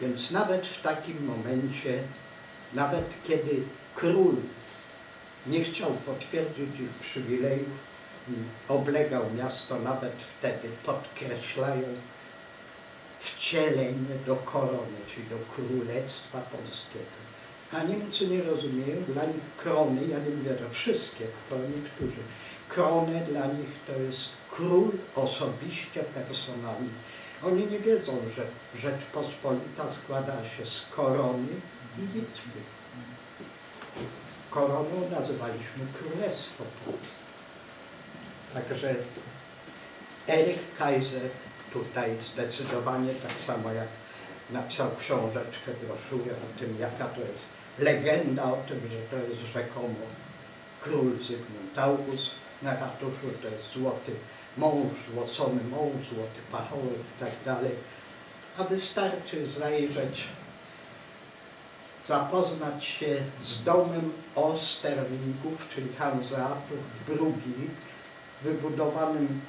Więc nawet w takim momencie, nawet kiedy król nie chciał potwierdzić ich przywilejów i oblegał miasto, nawet wtedy podkreślają wcielenie do korony, czyli do Królestwa Polskiego. A Niemcy nie rozumieją, dla nich krony, ja nie mówię, że wszystkie, to niektórzy, krony dla nich to jest król osobiście, personalnie. Oni nie wiedzą, że Rzeczpospolita składa się z korony i Litwy. Koroną nazywaliśmy Królestwo Polskie. Także Erich Kaiser tutaj zdecydowanie tak samo jak napisał książeczkę, broszurę o tym, jaka to jest legenda o tym, że to jest rzekomo król Zygmunt August na ratuszu, to jest złoty mąż, złocony mąż, złoty pachołek i tak dalej. A wystarczy zajrzeć, zapoznać się z domem Osterlingów, czyli Hanzeatów w Brugii, wybudowanym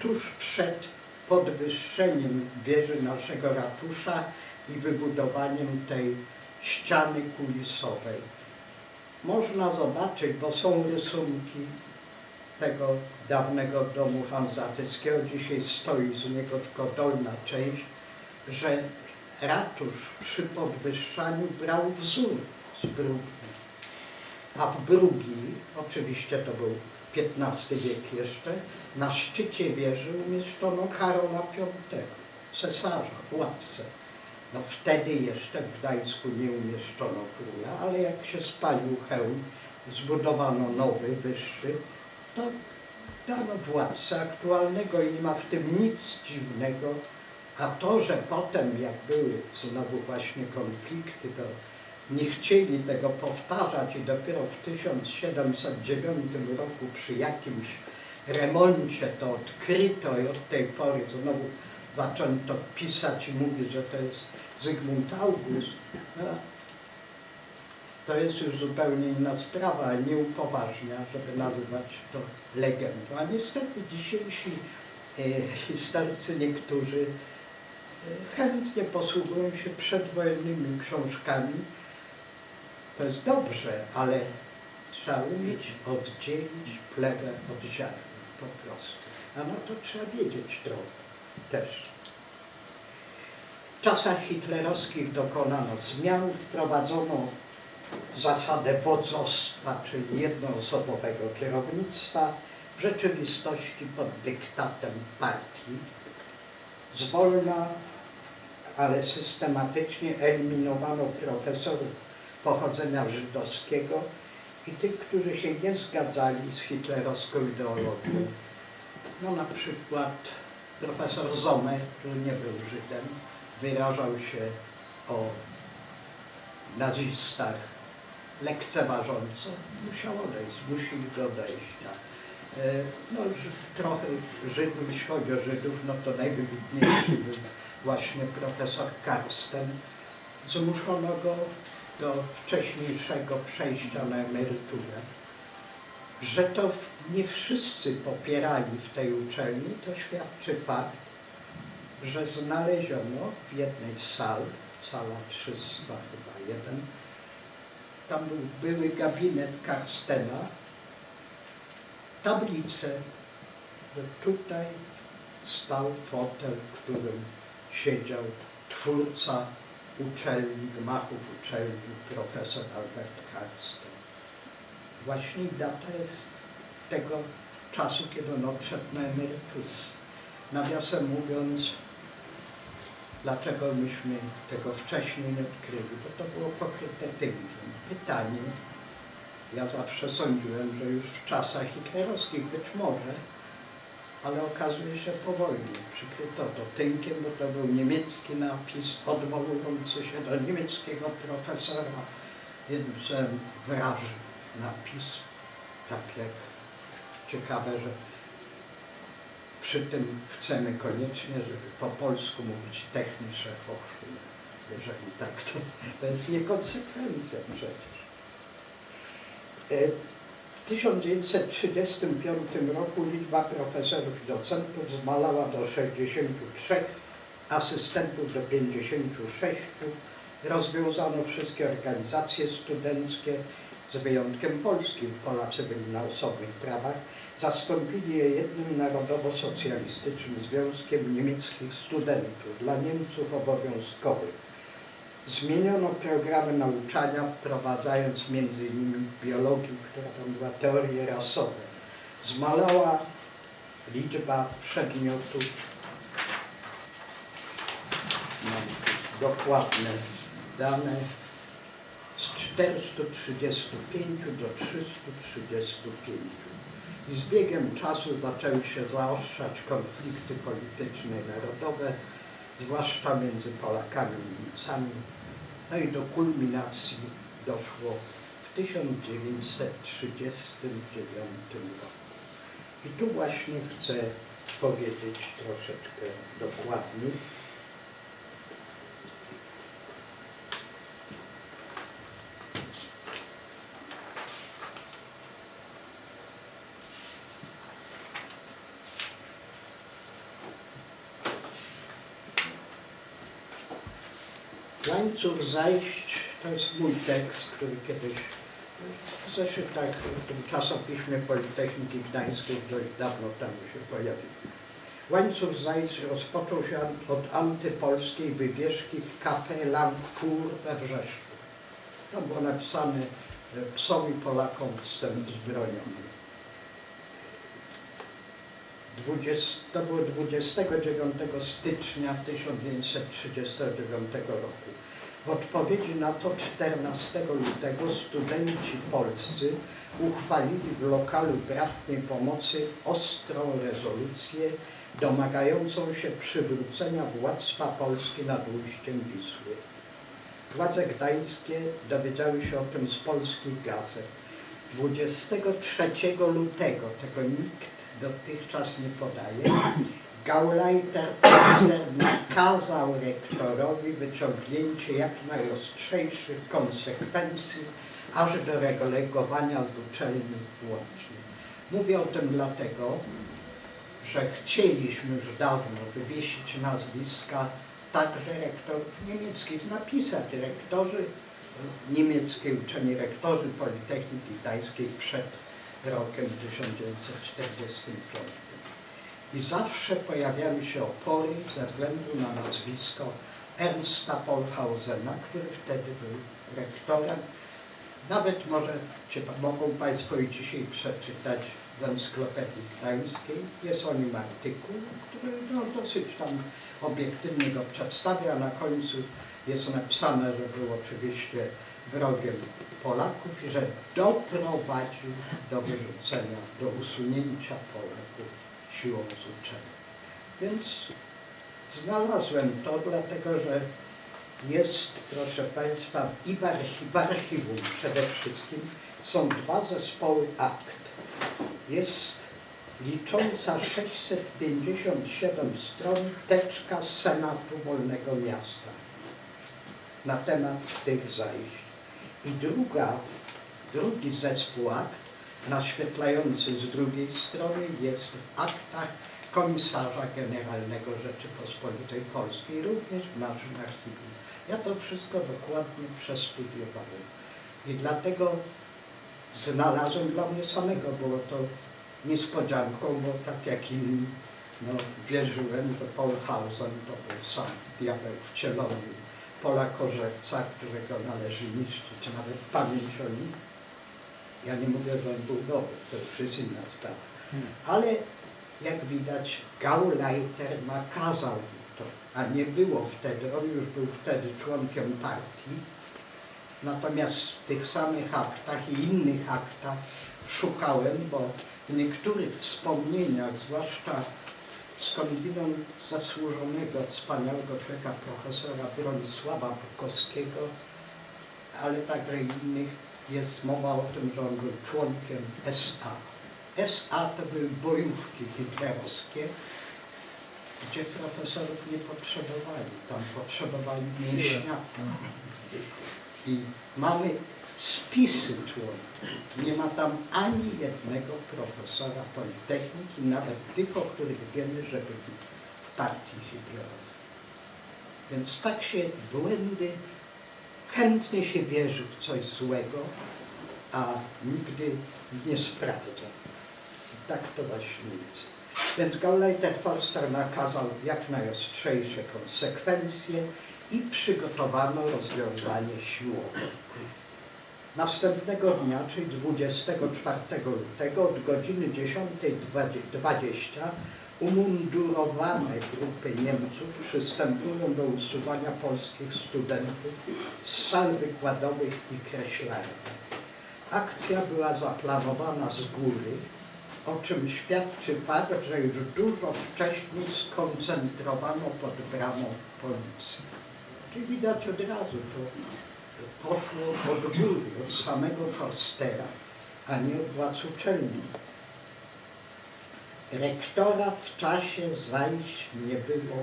tuż przed podwyższeniem wieży naszego ratusza i wybudowaniem tej ściany kulisowej. Można zobaczyć, bo są rysunki tego dawnego domu hanzatyckiego, dzisiaj stoi z niego tylko dolna część, że ratusz przy podwyższaniu brał wzór z Brugi. A w Brugi, oczywiście to był XV wiek jeszcze, na szczycie wieży umieszczono Karola V, cesarza, władcę. No wtedy jeszcze w Gdańsku nie umieszczono króla, ale jak się spalił hełm, zbudowano nowy, wyższy, to dano władcę aktualnego i nie ma w tym nic dziwnego. A to, że potem, jak były znowu właśnie konflikty, to nie chcieli tego powtarzać i dopiero w 1709 roku przy jakimś remoncie to odkryto i od tej pory znowu zaczęto pisać i mówić, że to jest Zygmunt August. No, to jest już zupełnie inna sprawa, nie upoważnia, żeby nazywać to legendą. A niestety dzisiejsi e, historycy niektórzy e, chętnie posługują się przedwojennymi książkami. To jest dobrze, ale trzeba umieć oddzielić plewę od ziarna po prostu. A no to trzeba wiedzieć trochę też. W czasach hitlerowskich dokonano zmian, wprowadzono zasadę wodzostwa, czyli jednoosobowego kierownictwa, w rzeczywistości pod dyktatem partii. Zwolna, ale systematycznie eliminowano profesorów pochodzenia żydowskiego i tych, którzy się nie zgadzali z hitlerowską ideologią. No na przykład profesor Zome, który nie był Żydem, wyrażał się o nazistach lekceważąco, musiał odejść, musili go odejść. E, No już trochę Żydów, jeśli chodzi o Żydów, no to najwybitniejszy był właśnie profesor Karsten. Zmuszono go do wcześniejszego przejścia na emeryturę. Że to nie wszyscy popierali w tej uczelni, to świadczy fakt, że znaleziono w jednej z sal, sala 300 chyba jeden, tam był były gabinet Karstena, tablicę, że tutaj stał fotel, w którym siedział twórca uczelni, gmachów uczelni, profesor Albert Karsten. Właśnie data jest tego czasu, kiedy on odszedł na emeryturę. Nawiasem mówiąc, dlaczego myśmy tego wcześniej nie odkryli, bo to było pokryte tynkiem. Pytanie, ja zawsze sądziłem, że już w czasach hitlerowskich być może, ale okazuje się po wojnie przykryto to tynkiem, bo to był niemiecki napis odwołujący się do niemieckiego profesora, więc że wraży napis, tak jak ciekawe, że przy tym chcemy koniecznie, żeby po polsku mówić technische Hochschule. Jeżeli tak, to, to jest niekonsekwencja przecież. E, W 1935 roku liczba profesorów i docentów zmalała do 63, asystentów do 56, rozwiązano wszystkie organizacje studenckie, z wyjątkiem polskim, Polacy byli na osobnych prawach, zastąpili je jednym narodowo-socjalistycznym związkiem niemieckich studentów dla Niemców obowiązkowych. Zmieniono programy nauczania, wprowadzając m.in. w biologii, która tam była teorie rasowe. Zmalała liczba przedmiotów, mam dokładne dane, 435 do 335. I z biegiem czasu zaczęły się zaostrzać konflikty polityczne i narodowe, zwłaszcza między Polakami i Niemcami. No i do kulminacji doszło w 1939 roku. I tu właśnie chcę powiedzieć troszeczkę dokładniej. Łańcuch zajść to jest mój tekst, który kiedyś w zeszytach w tym czasopiśmie Politechniki Gdańskiej dość dawno temu się pojawił. Łańcuch zajść rozpoczął się od antypolskiej wywieszki w Café Langfur we Wrzeszczu. Tam było napisane e, psom i Polakom wstęp zbrojony. 20, to było 29 stycznia 1939 roku. W odpowiedzi na to 14 lutego studenci polscy uchwalili w lokalu bratniej pomocy ostrą rezolucję domagającą się przywrócenia władztwa Polski nad ujściem Wisły. Władze gdańskie dowiedziały się o tym z polskich gazet. 23 lutego, tego nikt dotychczas nie podaje, Gauleiter Förster nakazał rektorowi wyciągnięcie jak najostrzejszych konsekwencji aż do regulowania z uczelni włącznie. Mówię o tym dlatego, że chcieliśmy już dawno wywiesić nazwiska także rektorów niemieckich, napisać rektorzy niemieckiej uczelni, rektorzy Politechniki Gdańskiej przed rokiem 1945. I zawsze pojawiały się opory ze względu na nazwisko Ernsta Polhausena, który wtedy był rektorem. Nawet może, mogą Państwo i dzisiaj przeczytać w Encyklopedii Gdańskiej. Jest o nim artykuł, który no, dosyć tam obiektywnie go przedstawia, a na końcu jest napisane, że był oczywiście wrogiem Polaków i że doprowadził do wyrzucenia, do usunięcia Polaków siłą uczelni. Więc znalazłem to, dlatego że jest, proszę Państwa, i w, w archiwum przede wszystkim są dwa zespoły akt. Jest licząca 657 stron teczka Senatu Wolnego Miasta na temat tych zajść. I druga, drugi zespół akt, naświetlający z drugiej strony, jest w aktach Komisarza Generalnego Rzeczypospolitej Polskiej, również w naszym archiwum. Ja to wszystko dokładnie przestudiowałem. I dlatego znalazłem dla mnie samego, było to niespodzianką, bo tak jak inni, no, wierzyłem, że Paul Hausen to był sam diabeł wcielony, Pola Korzewca, którego należy niszczyć, czy nawet pamięć o nim. Ja nie mówię, że on był dobry, to już jest inna sprawa. Ale jak widać, Gauleiter nakazał mu to, a nie było wtedy, on już był wtedy członkiem partii. Natomiast w tych samych aktach i innych aktach szukałem, bo w niektórych wspomnieniach, zwłaszcza skądinąd zasłużonego, wspaniałego człowieka, profesora Bronisława Bukowskiego, ale także innych, jest mowa o tym, że on był członkiem SA. SA to były bojówki hitlerowskie, gdzie profesorów nie potrzebowali. Tam potrzebowali mięśniaków. I mamy spisy członków. Nie ma tam ani jednego profesora Politechniki, nawet tych, o których wiemy, że byli w partii hitlerowskiej. Więc tak się błędy, chętnie się wierzy w coś złego, a nigdy nie sprawdza. Tak to właśnie jest. Więc Gauleiter Forster nakazał jak najostrzejsze konsekwencje i przygotowano rozwiązanie siłowe. Następnego dnia, czyli 24 lutego od godziny 10.20 umundurowane grupy Niemców przystępują do usuwania polskich studentów z sal wykładowych i kreślarni. Akcja była zaplanowana z góry, o czym świadczy fakt, że już dużo wcześniej skoncentrowano pod bramą policji. Czyli widać od razu, to poszło od góry, od samego Forstera, a nie od władz uczelni. Rektora w czasie zajść nie było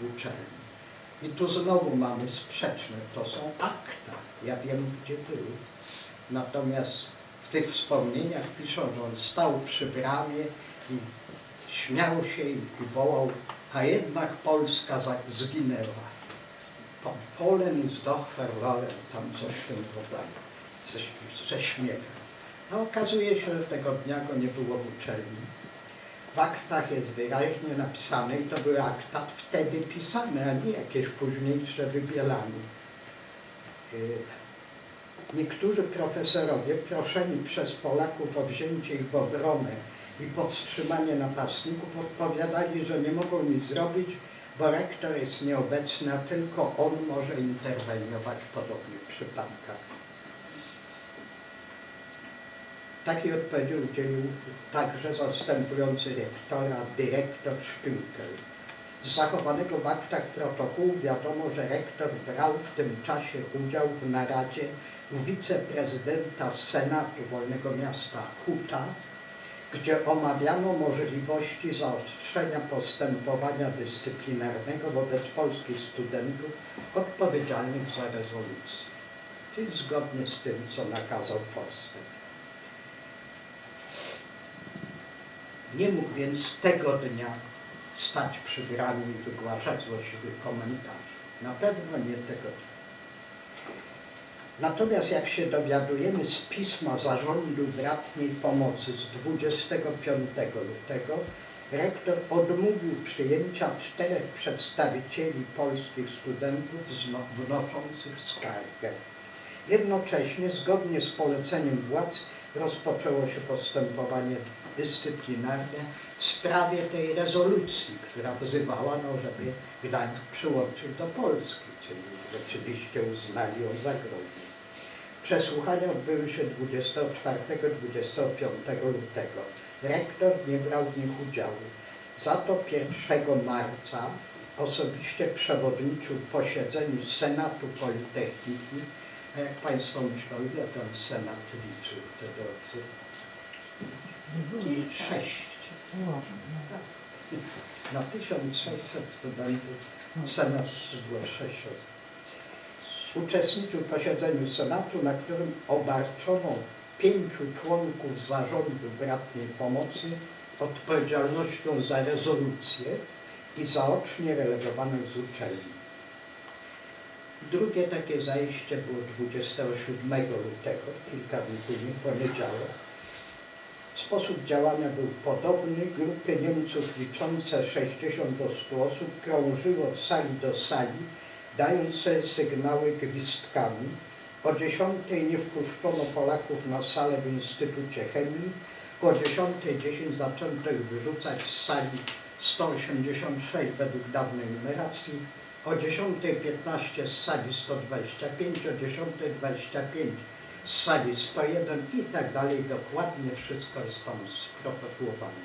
w uczelni. I tu znowu mamy sprzeczne, to są akta, ja wiem gdzie były. Natomiast w tych wspomnieniach piszą, że on stał przy bramie i śmiał się i, wołał, a jednak Polska zginęła. Po- Polen ist doch verloren, tam coś w tym rodzaju, ze, ze śmiechem. A okazuje się, że tego dnia go nie było w uczelni. W aktach jest wyraźnie napisane, i to były akta wtedy pisane, a nie jakieś późniejsze wybielanie. Y, Niektórzy profesorowie proszeni przez Polaków o wzięcie ich w obronę i powstrzymanie napastników odpowiadali, że nie mogą nic zrobić, bo rektor jest nieobecny, a tylko on może interweniować w podobnych przypadkach. Takiej odpowiedzi udzielił także zastępujący rektora, dyrektor Szpilkel. Z zachowanego w aktach protokołu wiadomo, że rektor brał w tym czasie udział w naradzie wiceprezydenta Senatu Wolnego Miasta Huta, gdzie omawiano możliwości zaostrzenia postępowania dyscyplinarnego wobec polskich studentów odpowiedzialnych za rezolucję. Czyli zgodnie z tym, co nakazał Forster. Nie mógł więc tego dnia stać przy bramie i wygłaszać złośliwych komentarzy. Na pewno nie tego dnia. Natomiast jak się dowiadujemy z pisma Zarządu Bratniej Pomocy z 25 lutego, rektor odmówił przyjęcia czterech przedstawicieli polskich studentów wnoszących skargę. Jednocześnie, zgodnie z poleceniem władz, rozpoczęło się postępowanie dyscyplinarne w sprawie tej rezolucji, która wzywała, no, żeby Gdańsk przyłączył do Polski, czyli rzeczywiście uznali o zagrożeniu. Przesłuchania odbyły się 24-25 lutego. Rektor nie brał w nich udziału. Za to 1 marca osobiście przewodniczył posiedzeniu Senatu Politechniki. A jak Państwo myślą, ile ten Senat liczył wtedy osób? I sześć. Na 1600 studentów Senat sześć osób. Uczestniczył w posiedzeniu Senatu, na którym obarczono pięciu członków zarządu bratniej pomocy odpowiedzialnością za rezolucję i zaocznie relegowanych z uczelni. Drugie takie zajście było 27 lutego, kilka dni później, poniedziałek. Sposób działania był podobny. Grupy Niemców liczące 60 do 100 osób krążyły od sali do sali, dając sygnały gwizdkami. O 10 nie wpuszczono Polaków na salę w Instytucie Chemii. O 10.10 zaczęto ich wyrzucać z sali 186 według dawnej numeracji. O 10.15 z sali 125, o 10.25 z sali 101 i tak dalej. Dokładnie wszystko jest tam sprotokołowane.